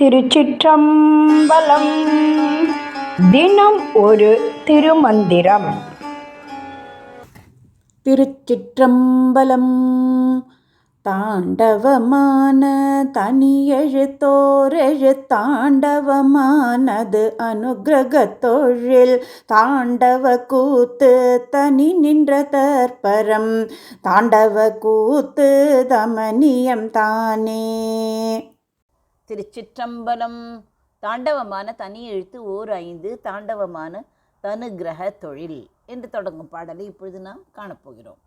திருச்சிற்றம்பலம். தினம் ஒரு திருமந்திரம். திருச்சிற்றம்பலம். தாண்டவமான தனியெழுத்தோரெழு தாண்டவமானது அனுகிரக தொழில். தாண்டவ கூத்து தனி நின்ற தற்பரம். தாண்டவ கூத்து தமனியம் தானே. திருச்சிற்றம்பலம். தாண்டவமான தனி எழுத்து ஓர் ஐந்து தாண்டவமான தனு கிரக தொழில் என்று தொடங்கும் பாடலை இப்பொழுது நாம் காணப்போகிறோம்.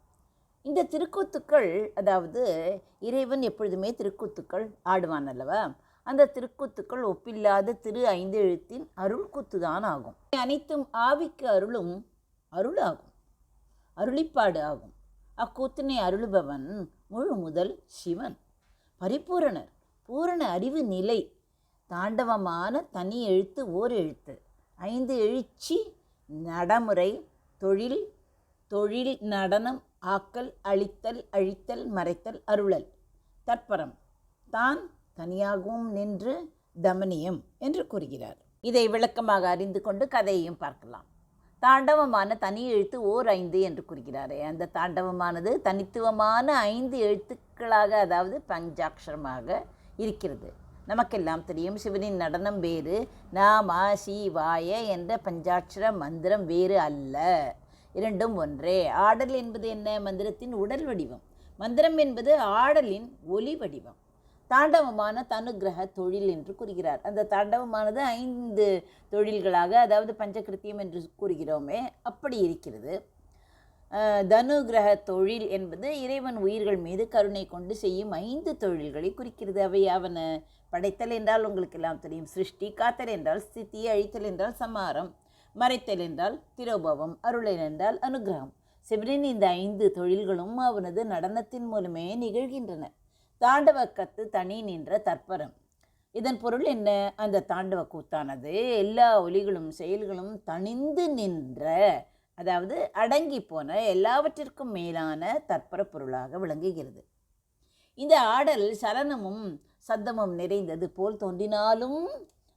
இந்த திருக்கூத்துக்கள் அதாவது இறைவன் எப்பொழுதுமே திருக்கூத்துக்கள் ஆடுவான் அல்லவா? அந்த திருக்கூத்துக்கள் ஒப்பில்லாத திரு ஐந்து எழுத்தின் அருள் கூத்துதான் ஆகும். அனைத்தும் ஆவிக்கு அருளும் அருளாகும். அருளிப்பாடு ஆகும். அக்கூத்தினை அருளுபவன் முழு முதல் சிவன். பரிபூரணர். பூரண அறிவு நிலை. தாண்டவமான தனி எழுத்து ஓர் எழுத்து. ஐந்து எழுச்சி நடைமுறை தொழில் தொழில் நடனம் ஆக்கல் அழித்தல் அழித்தல் மறைத்தல் அருளல். தற்பரம் தான் தனியாகவும் நின்று தமனியம் என்று கூறுகிறார். இதை விளக்கமாக அறிந்து கொண்டு கதையையும் பார்க்கலாம். தாண்டவமான தனி எழுத்து ஓர் ஐந்து என்று கூறுகிறாரே. அந்த தாண்டவமானது தனித்துவமான ஐந்து எழுத்துக்களாக அதாவது பஞ்சாட்சரமாக இருக்கிறது. நமக்கெல்லாம் தெரியும் சிவனின் நடனம் வேறு நாம சிவாய என்ற பஞ்சாட்சர மந்திரம் வேறு அல்ல. இரண்டும் ஒன்றே. ஆடல் என்பது என்ன? மந்திரத்தின் உடல் வடிவம். மந்திரம் என்பது ஆடலின் ஒலி வடிவம். தாண்டவமான தனுகிரக தொழில் என்று கூறுகிறார். அந்த தாண்டவமானது ஐந்து தொழில்களாக அதாவது பஞ்சகிருத்தியம் என்று கூறுகிறோமே அப்படி இருக்கிறது. தனு கிரக தொழில் என்பது இறைவன் உயிர்கள் மீது கருணை கொண்டு செய்யும் ஐந்து தொழில்களை குறிக்கிறது. அவை அவன படைத்தல் என்றால் உங்களுக்கு எல்லாம் தெரியும். சிருஷ்டி காத்தல் என்றால் ஸ்திதி அழித்தல் என்றால் சமாரம் மறைத்தல் என்றால் திரோபவம் அருளல் என்றால் அனுகிரகம். சிவனின் இந்த ஐந்து தொழில்களும் அவனது நடனத்தின் மூலமே நிகழ்கின்றன. தாண்டவ கத்து தனி நின்ற தற்பரம். இதன் பொருள் என்ன? அந்த தாண்டவ கூத்தானது எல்லா ஒலிகளும் செயல்களும் தணிந்து நின்ற அதாவது அடங்கி போன எல்லாவற்றிற்கும் மேலான தற்பர பொருளாக விளங்குகிறது. இந்த ஆடல் சலனமும் சத்தமும் நிறைந்தது போல் தோன்றினாலும்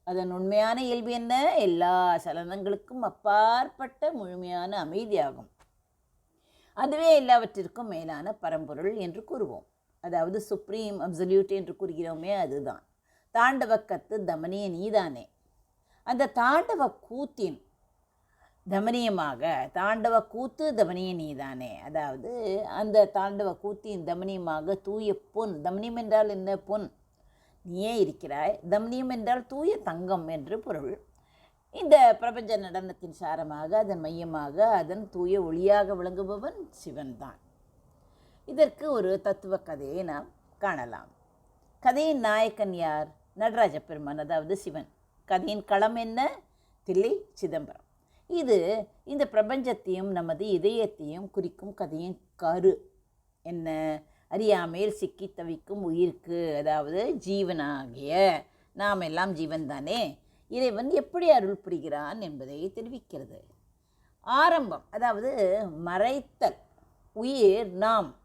அதன் உண்மையான இயல்பு என்ன? எல்லா சலனங்களுக்கும் அப்பாற்பட்ட முழுமையான அமைதியாகும். அதுவே எல்லாவற்றிற்கும் மேலான பரம்பொருள் என்று கூறுவோம். அதாவது சுப்ரீம் அப்சல்யூட் என்று கூறுகிறோமே அதுதான். தாண்டவக்கத்து தமனிய நீதானே. அந்த தாண்டவ கூத்தின் தமனியமாக தாண்டவ கூத்து தமனிய நீதானே. அதாவது அந்த தாண்டவ கூத்தின் தமனியமாக தூய பொன் தமனியம் என்றால் என்ன பொன்? நீயே இருக்கிறாய். தமனியம் என்றால் தூய தங்கம் என்று பொருள். இந்த பிரபஞ்ச நடனத்தின் சாரமாக அதன் மையமாக அதன் தூய ஒளியாக விளங்குபவன் சிவன்தான். இதற்கு ஒரு தத்துவ கதையை நாம் காணலாம். கதையின் நாயக்கன் யார்? நடராஜ பெருமான் அதாவது சிவன். கதையின் களம் என்ன? தில்லை சிதம்பரம். இது இந்த பிரபஞ்சத்தையும் நமது இதயத்தையும் குறிக்கும் கதையின் கரு. என்ன? அறியாமையில் சிக்கி தவிக்கும் உயிருக்கு அதாவது ஜீவனாகிய நாம் எல்லாம் ஜீவன் தானே இறைவன் எப்படி அருள் புரிகிறான் என்பதை தெரிவிக்கிறது. ஆரம்பம் அதாவது மறைத்தல் உயிர் நாம்.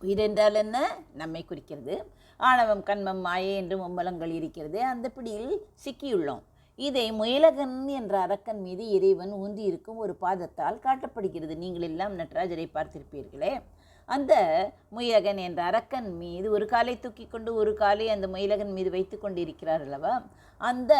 உயிர் என்றால் என்ன? நம்மை குறிக்கிறது. ஆணவம் கண்மம் மாயை என்று மும்மலங்கள் இருக்கிறது. அந்த பிடியில் சிக்கியுள்ளோம். இதை முயலகன் என்ற அரக்கன் மீது இறைவன் ஊந்தியிருக்கும் ஒரு பாதத்தால் காட்டப்படுகிறது. நீங்கள் எல்லாம் நடராஜரை பார்த்திருப்பீர்களே. அந்த முயலகன் என்ற அரக்கன் மீது ஒரு காலை தூக்கி கொண்டு ஒரு காலை அந்த முயலகன் மீது வைத்து கொண்டிருக்கிறார் அல்லவா? அந்த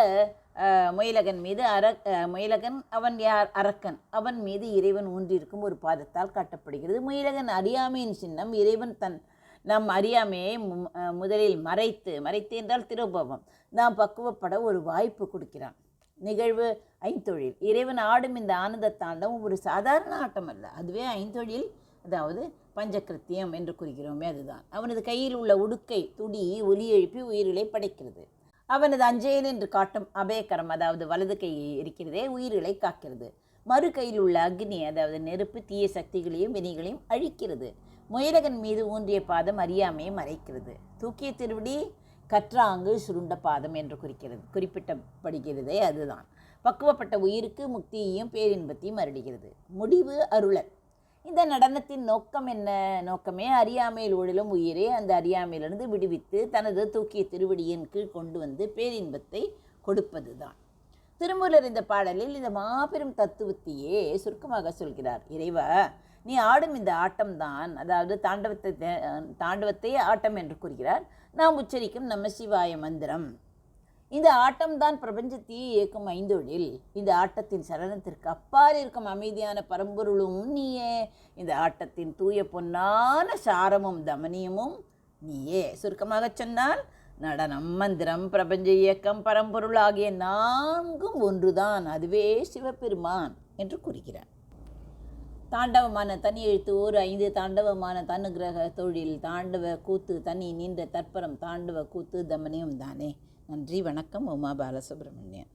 முயலகன் மீது அர முயலகன் அவன் யார்? அரக்கன். அவன் மீது இறைவன் ஊன்றிருக்கும் ஒரு பாதத்தால் காட்டப்படுகிறது. முயலகன் அறியாமையின் சின்னம் இறைவன் தன் நம் அறியாமையை மு- முதலில் மறைத்து மறைத்து என்றால் திருபவம். நாம் பக்குவப்பட ஒரு வாய்ப்பு கொடுக்கிறான். நிகழ்வு ஐந்தொழில். இறைவன் ஆடும் இந்த ஆனந்த தாண்டவம் ஒரு சாதாரண ஆட்டம் அல்ல அதுவே ஐந்தொழில் அதாவது பஞ்சகிருத்தியம் என்று கூறுகிறோமே அதுதான். அவனது கையில் உள்ள உடுக்கை துடி ஒலி எழுப்பி உயிர்களை படைக்கிறது. அவனது அஞ்சேல் என்று காட்டும் அபயக்கரம் அதாவது வலது கை இருக்கிறதே உயிர்களை காக்கிறது. மறு கையில் உள்ள அக்னி அதாவது நெருப்பு தீய சக்திகளையும் வினைகளையும் அழிக்கிறது. முயலகன் மீது ஊன்றிய பாதம் அறியாமையை மறைக்கிறது. தூக்கிய திருவடி கற்றாங்கு சுருண்ட பாதம் என்று குறிக்கிறது. குறிப்பிட்டப்படுகிறதே அதுதான். பக்குவப்பட்ட உயிருக்கு முக்தியையும் பேரின்பத்தையும் அருளுகிறது. முடிவு அருளல். இந்த நடனத்தின் நோக்கம் என்ன? நோக்கமே அறியாமையில் ஊழலும் உயிரே அந்த அறியாமையிலிருந்து விடுவித்து தனது தூக்கிய திருவடியின் கீழ் கொண்டு வந்து பேரின்பத்தை கொடுப்பது தான் திருமூலர் இந்த பாடலில் இந்த மாபெரும் தத்துவத்தையே சுருக்கமாக சொல்கிறார். இறைவா நீ ஆடும் இந்த ஆட்டம்தான் அதாவது தாண்டவத்தை தாண்டவத்தை ஆட்டம் என்று கூறுகிறார். நாம் உச்சரிக்கும் நம்ம சிவாய மந்திரம். இந்த ஆட்டம்தான் பிரபஞ்சத்தையே இயக்கும் ஐந்தொழில். இந்த ஆட்டத்தின் சலனத்திற்கு அப்பால் இருக்கும் அமைதியான பரம்பொருளும் நீயே. இந்த ஆட்டத்தின் தூய பொன்னான சாரமும் தமனியமும் நீயே. சுருக்கமாக சொன்னால் நடனம் மந்திரம் பிரபஞ்ச இயக்கம் பரம்பொருள் ஆகிய நான்கும் ஒன்றுதான். அதுவே சிவபெருமான் என்று கூறுகிறார். தாண்டவமான தனி எழுத்து ஓர் ஐந்து தாண்டவமான தனுகிரக தொழில் தாண்டவ கூத்து தனி நீண்ட தற்பரம் தாண்டவ கூத்து தமனியம் தானே நன்றி வணக்கம். உமா பாலசுப்ரமணியன்